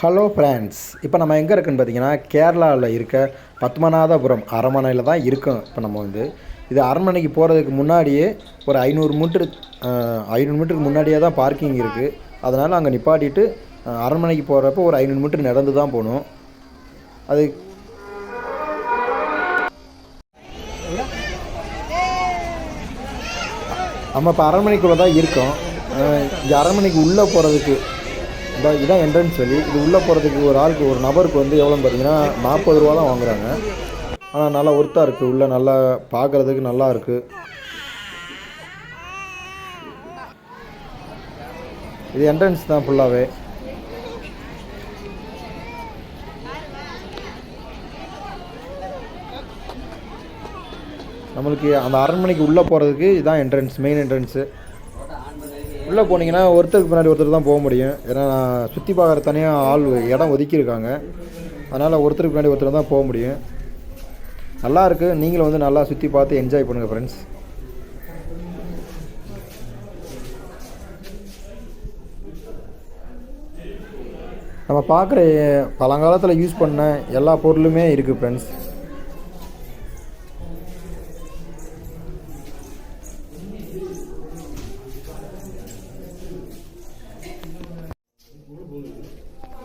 Hello friends இப்போ நம்ம எங்கே இருக்குன்னு பார்த்தீங்கன்னா கேரளாவில் இருக்க பத்மநாதபுரம் அரண்மனையில் தான் இருக்கோம். இப்போ நம்ம வந்து இது அரண்மனைக்கு போகிறதுக்கு முன்னாடியே ஒரு ஐநூறு மீட்ரு ஐநூறு மீட்டருக்கு முன்னாடியே தான் பார்க்கிங் இருக்குது அதனால் அங்கே நிப்பாட்டிட்டு அரண்மனைக்கு போகிறப்ப ஒரு ஐநூறு மீட்ரு நடந்து தான் போகணும். அது நம்ம இப்போ அரண்மனைக்குள்ளே தான் இருக்கோம். அஹ் இங்கே அரண்மனைக்கு உள்ளே போகிறதுக்கு இதான் இதான் என்ட்ரன்ஸ் சொல்லி இது உள்ளே போகிறதுக்கு ஒரு ஆளுக்கு ஒரு நபருக்கு வந்து எவ்வளோன்னு பார்த்தீங்கன்னா நாற்பது ரூபா தான் வாங்குறாங்க. ஆனால் நல்லா ஒர்த்தாக இருக்குது உள்ளே நல்லா பார்க்குறதுக்கு நல்லா இருக்குது இது என்ட்ரன்ஸ் தான் ஃபுல்லாகவே நம்மளுக்கு அந்த அரண்மனைக்கு உள்ளே போகிறதுக்கு இதுதான் என்ட்ரன்ஸ் மெயின் என்ட்ரன்ஸு உள்ளே போனீங்கன்னா ஒருத்தருக்கு பின்னாடி ஒருத்தர் தான் போக முடியும். ஏன்னா சுற்றி பார்க்குற தனியாக ஆள் இடம் ஒதுக்கியிருக்காங்க. அதனால் ஒருத்தருக்கு பின்னாடி ஒருத்தர் தான் போக முடியும். நல்லா இருக்குது நீங்களும் வந்து நல்லா சுற்றி பார்த்து என்ஜாய் பண்ணுங்கள் ஃப்ரெண்ட்ஸ் நம்ம பார்க்குற பழங்காலத்தில் யூஸ் பண்ண எல்லா பொருளுமே இருக்குது ஃப்ரெண்ட்ஸ்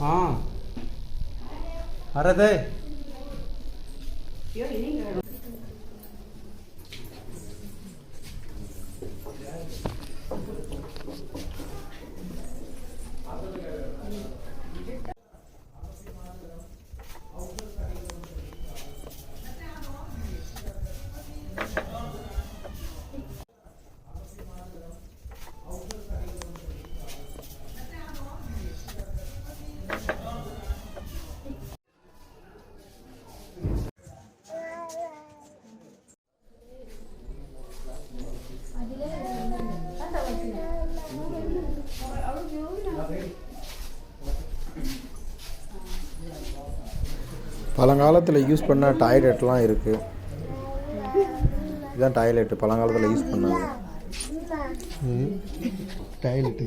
हाँ। अरे दे। பழங்காலத்தில் யூஸ் பண்ண டாய்லெட்லாம் இருக்குது இதுதான் டாய்லெட்டு பழங்காலத்தில் யூஸ் பண்ணது. Toilet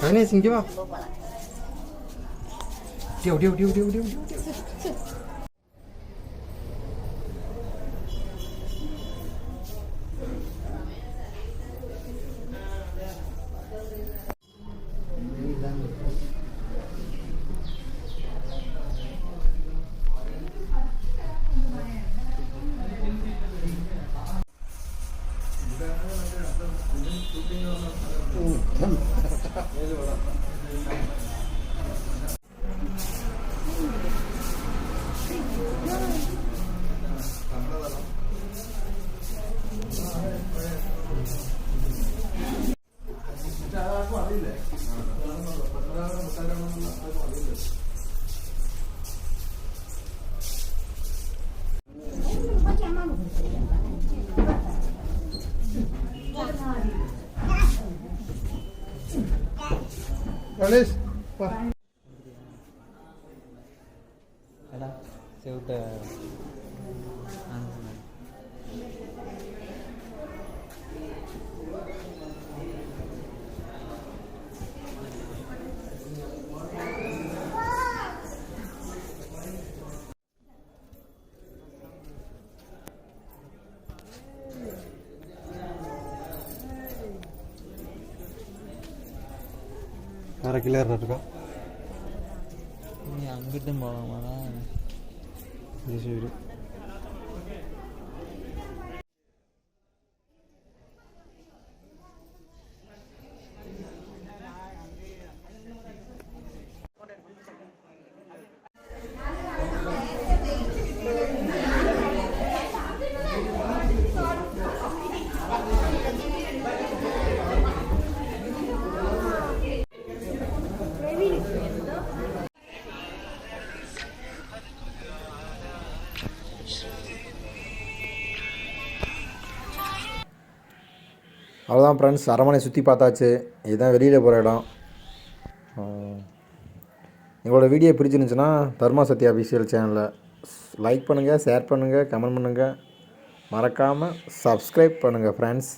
cái này xinh chưa điều điều điều điều điều điều. வா എടാ அரைக்கிலர் இருக்கா நீ அங்கிட்டும் போகலாம் சரி அவ்வளோதான் ஃப்ரெண்ட்ஸ் அரமனை சுற்றி பார்த்தாச்சு. இதுதான் வெளியில் போகிற இடம். எங்களோட வீடியோ பிடிச்சிருந்துச்சுன்னா தர்மா சத்யா அபிஷியல் சேனலில் லைக் பண்ணுங்கள் ஷேர் பண்ணுங்கள் கமெண்ட் பண்ணுங்கள் மறக்காமல் சப்ஸ்கிரைப் பண்ணுங்கள் ஃப்ரெண்ட்ஸ்